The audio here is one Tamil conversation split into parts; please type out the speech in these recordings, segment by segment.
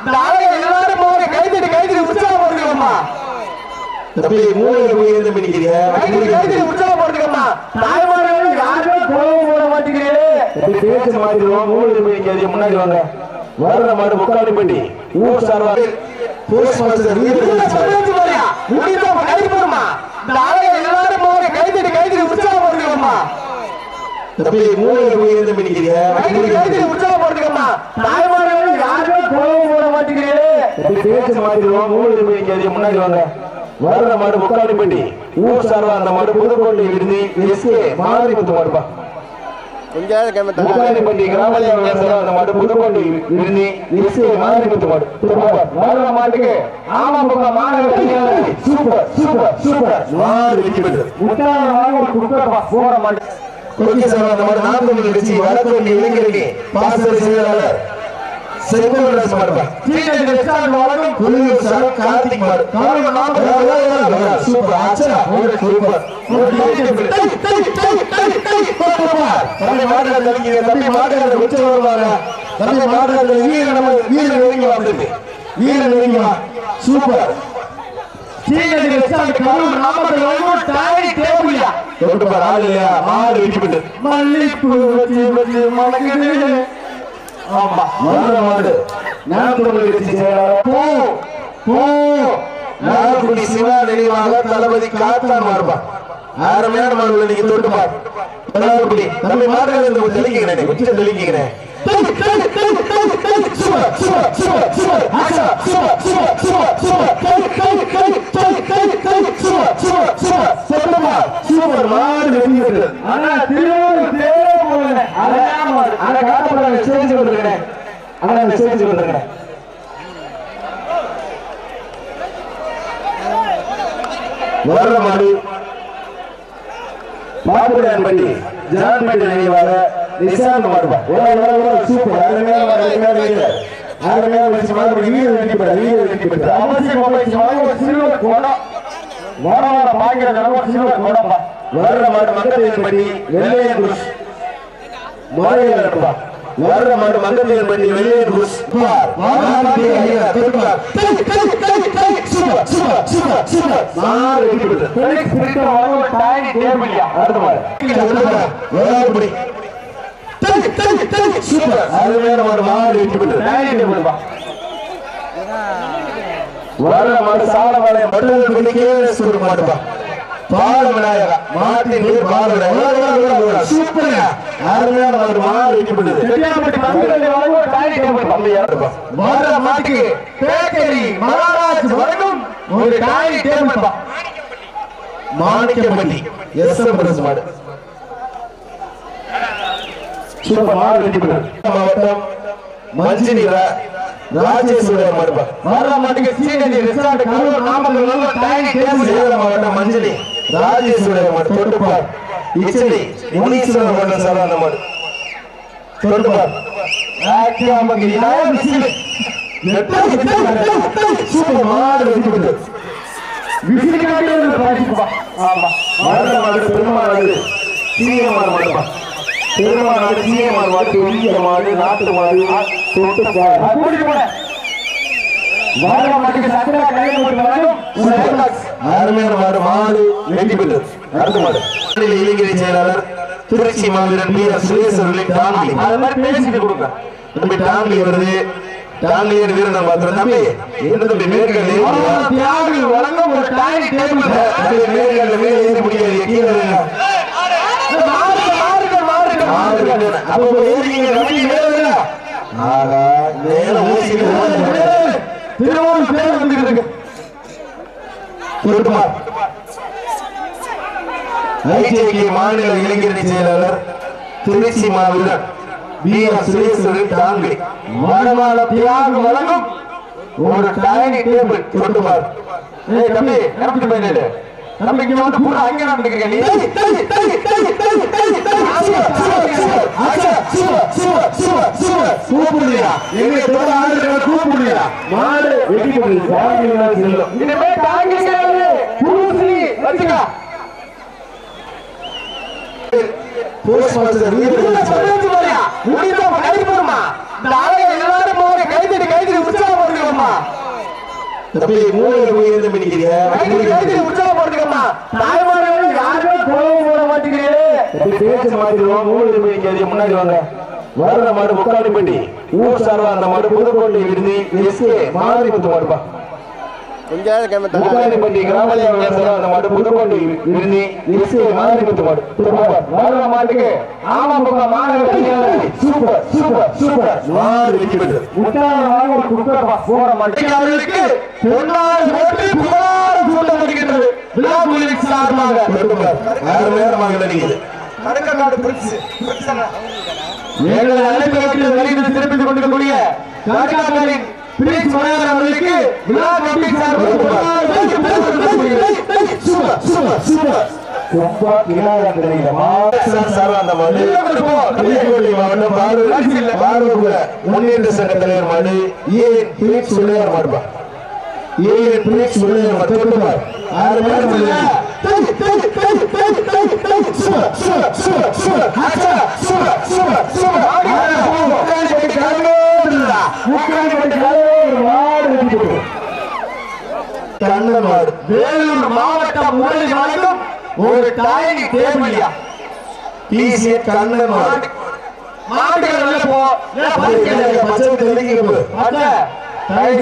இந்த ஆளை எல்லாரும் போக கைதட்டி கைதட்டி உற்சாகம் போட்டுக்கம்மா தம்பி மூணு போய் இருந்து பண்ணிக்கிறீங்க கைதட்டி கைதட்டி உற்சாகம் போட்டுக்கம்மா தாய்மார்கள் யாருமே கோவம் போட மாட்டேங்கிறீங்களே? தம்பி பேச மாத்திடுவோம். மூணு போய் முன்னாடி வாங்க. வர்ற மாடு முக்காடி பட்டி. ஊர் சார்பா போஸ்ட் மாஸ்டர் இந்த எல்லாரும் உற்சாகம் தம்பி மூணு போய் இருந்து பண்ணிக்கிறீங்க கைதட்டி கைதட்டி உற்சாகம் போட்டுக்கம்மா தாய்மார்கள் கோவம் போட மாட்டேங்கிறீங்களே தம்பி பேச மாத்திடுவோம் இங்க முன்னாடி வாங்க. வர்ற மாடு முக்காடி பட்டி ஊர் சார்பா அந்த மாடு புதுக்கோட்டை விருதி எஸ்கே மாதிரி முத்து மாடுப்பா முக்காடி பட்டி கிராம சார்பா அந்த மாடு புதுக்கோட்டை விருதி எஸ்கே மாதிரி முத்து மாடு வர்ற மாட்டுக்கு ஆமா பக்கா மாடு சூப்பர் சூப்பர் சூப்பர். மாடு வெற்றி பெற்று. போற மாட்டேன் கொக்கி சார்பா அந்த மாடு நாற்பது வடக்கு இளைஞருக்கு பாசறை செயலாளர் செங்கோல் மாடுப்பா சீனடி ரெஸ்டாரண்ட் வழங்கும் புலியூர் சார் கார்த்திக் மாடு சூப்பர் ஆச்சா சூப்பர். தம்பி மாடுகள் தெரிஞ்சுங்க தம்பி மாடுகள் உச்ச வருவாங்க தம்பி மாடுகள் வீரன் நம்ம வீரன் நெருங்கி வந்துட்டு வீரன் நெருங்கி வா சூப்பர். சீனடி ரெஸ்டாரண்ட் கரூர் நாமக்கல் வழங்கும் டாய் டேபிளியா மாடு வெட்டி மல்லிப்பூ மணக்குது ஆமா. மதுரை மாடு நாகப்பட்டினம் வெற்றி செயலாளர் பூ. பூ. நாகக்குடி சிவா நினைவாக தளபதி காத்தான் மாறுபா. அருமையான மாடுகளை நீங்க தொட்டு பாரு. நாகக்குடி தம்பி மாடுகள் இருந்து தெளிக்கிறேன் உச்சம் தெளிக்கிறேன் சூப்பர் சூப்பர் சூப்பர் சூப்பர் ஆனா சூப்பர் சூப்பர் சூப்பர் சூப்பர் மாடு அங்க காட்டப்படாத ஸ்டேஜ் வந்திருக்கிறேன் அங்க சூப்பர் சூப்பர் சூப்பர் மாடு பாப்புடன் பட்டி ஜான்பேட்டை நினைவாக நிசாந்த் மாடுபா சூப்பர் மாடு அருமையான வெற்றி பெற்ற அவசியம் மொபைல் வாங்க சில்வர் குடம் வடவாட பாக்கிற கடவுள் சில்வர் குடம்பா மாடு மங்கத்தையன் பண்ணி வெள்ளையன் இருப்பா வர்ற மாடு ஃபெனிக்ஸ் பிரிட்டோ வழங்கும் டாய் டேபிளியா அடுத்த மாடு. வேளாண்குடி சூப்பர். அருமையான மாடு மாடு வெற்றி பால விநாயகா மாட்டின் பேர் பால விநாயகா சூப்பர். அருமையான மாடு மாடு வெற்றி பெற்றது செட்டியாப்பட்டி மந்திரத்தை வழங்கும் டாய் டேபிள் தம்பியா இருப்பா வர்ற மாட்டுக்கு பேக்கரி மகாராஜ் வழங்கும் ஒரு டாய் டேபிள்பா மாணிக்கப்பட்டி எஸ் எம் பிரஸ் மாடு. சூப்பர் மாடு பெற்றது மாவட்டம் மஞ்சினி ரா- ராஜேஸ்வரர் வர்ற மாட்டுக்கு ரெஸ்டாரண்ட் கரூர் நாமக்கல் டாய் டேபிள் சேலம் மாவட்டம் மஞ்சளி ராஜேஸ்வரர் மாடு தொட்டுப்பார். இச்சடி. முனீஸ்வரர் மண்டல் சார் அந்த மாடு தொட்டுப்பார். சூப்பர். மாடு வெற்றி பெற்றது விசிறிக்காட்டி ஒரு பிராய்ஸ்பா ஆமா. மாடு மாடு. பெருமாடு சீயமாடு மாடுப்பா. பெருமாடு சீயமாடு மாடு பெரிய மாடு நாட்டு மாடு. தொட்டுப்பார். கூட்டிட்டு மாட்டுக்கு சக்கரா கையில் அருமையான மாடு மாடு வெற்றி பெற்றது. அடுத்த மாடு. இளைஞரை செயலாளர் திருச்சி மாவீரன் வீர சுரேஷ் அவர்களின் டான்லி. அது மாதிரி பேசிட்டு கொடுங்க. தம்பி டான்லி வருது. டான்லியர் வீரன் பாத்திரம் தம்பி என்ன தம்பி மேற்கல்ல தியாகி வழங்கும் ஒரு டாய் டேபிள் தம்பி மேற்கல்ல மேலே ஏறி முடியாது. கீழே. அப்ப ஏறிங்க தம்பி மேலே. ஆகா மேல ஓடுது. திருவோணம் பேர் வந்துகிட்டு இருக்கு திருட்டுமார். ஐஜேகே மாநில இளைஞரணி செயலாளர் திருச்சி மாவீரன் பி ஆர் சுரேஸ்வரன் டான்லி வடமால தியாகி வழங்கும் ஒரு டைனி டேபிள் தொட்டுமார் ஏய் தம்பி நடத்திட்டு போயிடு தம்பிக்கு வந்து பூரா அங்கே நடந்துக்கிறீங்க நீ கூப்பிடுறியா எங்க தோட ஆளுகளை கூப்பிடுறியா மாடு வெட்டி போடுது சாமியா செல்லும் இனிமே தாங்கிங்க பூசி வச்சுக்க போஸ்ட் மாஸ்டர் பதினஞ்சு வரையா முடிந்தா கை போடுமா ஆளுங்க எல்லாரும் போக கைதடி கைதடி உற்சாகம் தம்பி மூலையில போய் இருந்து கைது கைது உற்சாகப்படுத்துக்கம்மா தாய்மார்கள் யாருமே கோலம் போட மாட்டேங்கிறீங்களே தம்பி பேச்சு மாத்திடுவோம் மூலையில போய் முன்னாடி வாங்க வர்ற மாடு முக்காடிப்பட்டி ஊர் சார்பா அந்த மாடு புதுக்கோட்டை விருதி எஸ்கே மாரிமுத்து மாடுப்பா முக்காடிப்பட்டி கிராம சார்பா அந்த மாடு புதுக்கோட்டை விருதி எஸ்கே மாரிமுத்து மாடு வர்ற மாட்டுக்கு ஆமா பக்கம் மாணவர்கள் சூப்பர் சூப்பர் சூப்பர் மாடு வெற்றி பெற்றது முட்டாளாக ஒரு குக்கர் போற மாட்டேங்க அவர்களுக்கு பொன்னாள் போட்டு புகழாரம் சூட்டப்படுகின்றது விழாக்குழுவின் சார்பாக ஆறு நேரமாக நினைக்குது கடற்காடு பிரிட்ஸ் எங்களை அழைப்பு வெளியில் சிறப்பித்துக் கொண்டிருக்கக்கூடிய கடற்காடின் பிரிட்ஸ் மலையாளர் அவர்களுக்கு விழா கமிட்டி சார்பாக ரொம்ப இல்லாத மாவட்டம் முன்னேற்ற சங்க தலைவர் மாடு ஏஎன் பிரிக்ஸ் விளையாட ஏஎன் பிரிக்ஸ் விளையாட தொட்டுப்பார் ஆறு பேர் மாடு சூப்பர் சூப்பர் சூப்பர் சூப்பர் ஆச்சா சூப்பர் சூப்பர் சூப்பர் கண்ணன் மாடு வேலூர் மாவட்டம் முரளி வழங்கும் ஒரு தாயணி தேர்மலியா பிசிஏ கண்ணன் மாடு. மாட்டுகள் உள்ள போ. ஏன் பறிக்கல? பச்சை தெளிக்கிறது அண்ணா, தயவு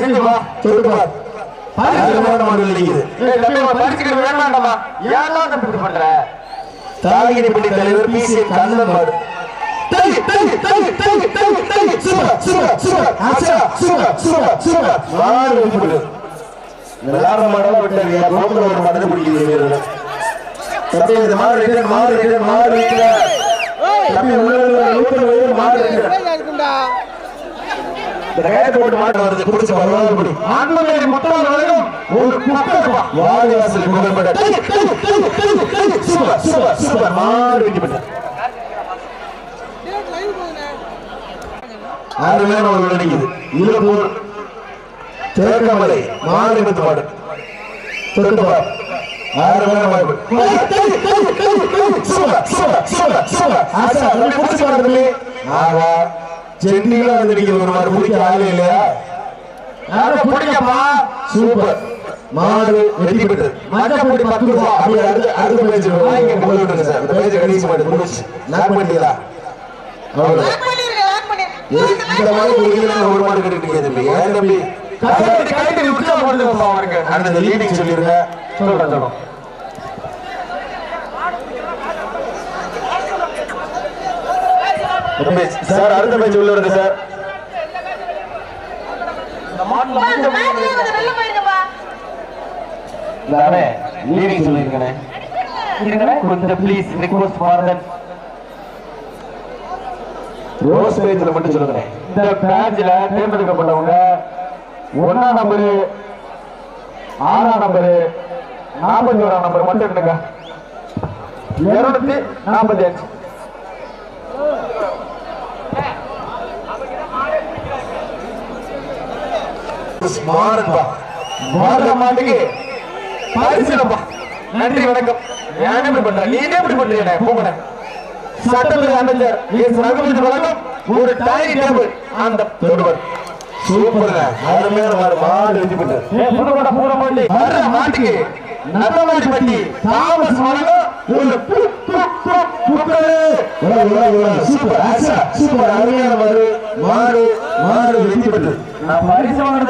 பண்ற? தாகினிப்பட்டி தலைவர் பிசிஏ கண்ணன் மாடு டேய், டேய், டேய், டேய், டேய், டேய், சூப்பர், சூப்பர், சூப்பர், ஆச்சா, சூப்பர், சூப்பர், சூப்பர். மாடு வெற்றி பெற்றது. இந்த விளையாடுற மாடெல்லாம் விட்டாங்க. ஒரு மாடு தான் பிடிக்குது வீரர்கள். தம்பி, இந்த மாடு return, மாடு return, மாடு return. தம்பி, உள்ள உள்ள நூத்துல உள்ள மாடு return. இந்த கயிறு போட்டு மாடு வருது பிடிச்சு பரவாயில்ல பிடி ஆண்மலை முட்டாள் ஒரு குக்கர் வா. வாடிவாசல் புகழ்பெற்ற டேய், டேய், டேய், டேய், டேய், சூப்பர், சூப்பர், சூப்பர். மாடு பெற்றது. அருமையான ஒரு நடிக்குது இழுப்பூர் தேக்கமலை மாடு எடுத்து டேய், டேய், சூப்பர், சூப்பர், சூப்பர், சூப்பர். ஆச்சா, தம்பி, பிடிச்சு பாரு தம்பி. சென்டிகளா வந்து நிக்குது ஒரு மாடு பிடிக்க ஆளே யாரும் பிடிக்கப்பா. சூப்பர். மாடு வெற்றி பெற்றது மஞ்சப்பொடி பத்து ரூபா. அப்படி அடுத்த அடுத்த பேஜ் உள்ள விட்டுருங்க சார். இந்த பேஜ் கடைசி மாடு முடிச்சு பண்ணிட்டீங்களா? லாக் இந்த மாதிரி ஒரு மாடு கட்டிட்டு தம்பி? ஏன் தம்பி? கைதட்டி, கைதட்டி உற்சாகப்படுத்துங்கப்பா அவருக்கு. அடுத்த லீடிங் சொல்லிருங்க. சொல்றேன், சொல்றேன். சார் அடுத்த பேஜ் உள்ள விடுங்க சார். தானே லீடிங் சொல்லிருக்கனே கொஞ்சம் please request for that rows பேஜ்ல மட்டும் சொல்லுங்க இந்த பேட்ச்ல தேர்ந்தெடுக்கப்பட்டவங்க ஒன்னாம் நம்பரு ஆறாம் நம்பரு நாற்பத்தி ஓராம் நம்பர் மட்டும் எடுங்க. இருநூத்தி நாற்பத்தி அஞ்சு. மாறன்பா வர்ற மாட்டுக்கு. பரிசுலப்பா. நன்றி வணக்கம். ஏன் இப்படி பண்ற? நீ என்ன இப்படி பண்றீங்க போகண சட்டத்துறை அமைச்சர் எஸ் ரகுபதி ஒரு டைனிங் டேபிள் அந்த தொடுவர். அருமையான மாடு. மாடு வெற்றி பெற்றது ஏ, புதுக்கோட்டை பூரமாண்டி வர்ற மாட்டுக்கு தாமஸ் வழக்கம் ஒரு சூப்பர். சூப்பர். அருமையான மாடு. மாடு வெற்றி பெற்றது நான் பரிசு வாங்கினது